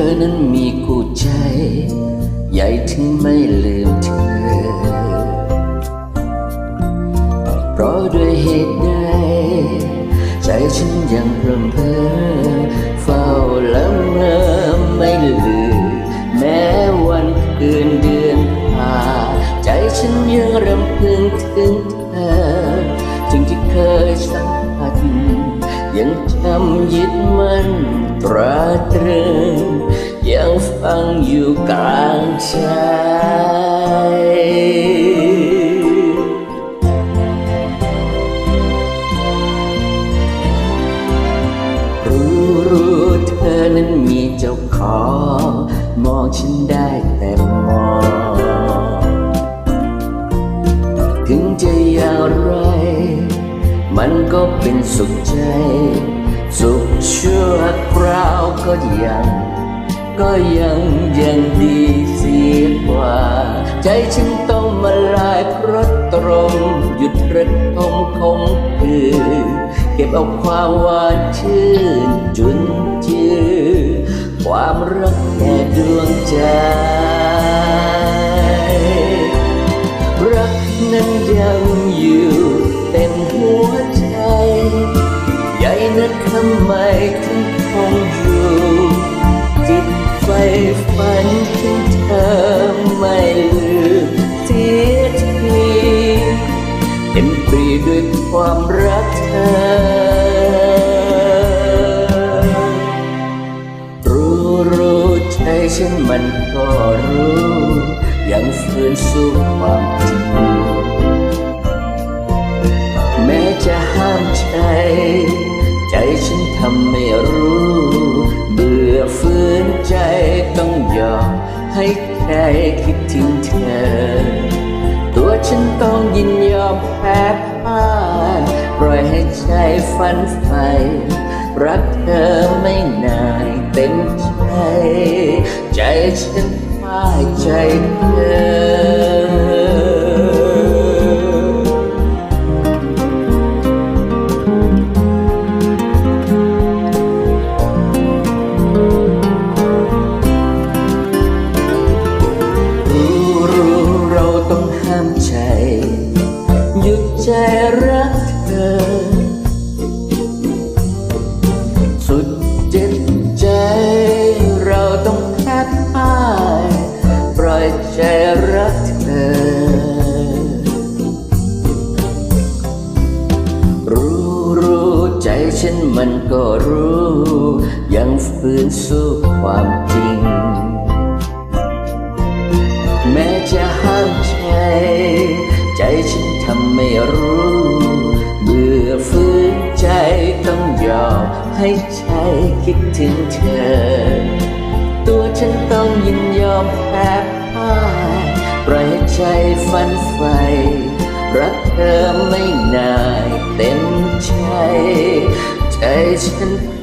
อนั้นมีคู่ใจ ใหญ่ถึงไม่ลืมเธอ เพราะด้วยเหตุใดใจฉันยังเพลิมเพอเฝ้าละเมอไม่ลืมแม้วันคืนเดือนผ่านใจฉันยังรำพึงถึงเธอจึงที่เคยสัม ยังจำยึดมันตราตรึงยังฟังอยู่กลางใจรู้รู้เธอนั้นมีเจ้าของ มองฉันได้แต่มอง มันก็เป็นสุขใจ สุขชั่วคราวก็ยัง ก็ยังยังดีเสียกว่า ใจฉันต้องมาลายเพราะตรงหยุดระทมคงคือ เก็บเอาความหวานชื่นจุนจือความรักแก่ดวงใจ ทำไมถึงคงอยู่จิตไฟฝันถึงเธอไม่ลืมเสียทีเต็มปรีด้วยความรักเธอรู้รู้ใจฉันมันก็รู้ ยังฝืนสู้ความจริงแม้จะห้ามใจ ฉันทำไม่รู้ เบื่อฝืนใจต้องยอมให้ใครคิดถึงเธอ ตัวฉันต้องยินยอมแพ้พ่ายปล่อยให้ใจฝันใฝ่รักเธอไม่นายเต็มใจ ใจฉันพ่ายใจเธอ มันก็รู้ ยังฝืนสู้ความจริง แม้จะห้ามใจ ใจฉันทำไม่รู้ เบื่อฝืนใจต้องยอมให้ใจคิดถึงเธอ ตัวฉันต้องยินยอมแพ้พ่ายปล่อยให้ใจฝันใฝ่รักเธอไม่นายเต็มใจ ใจฉันพ่า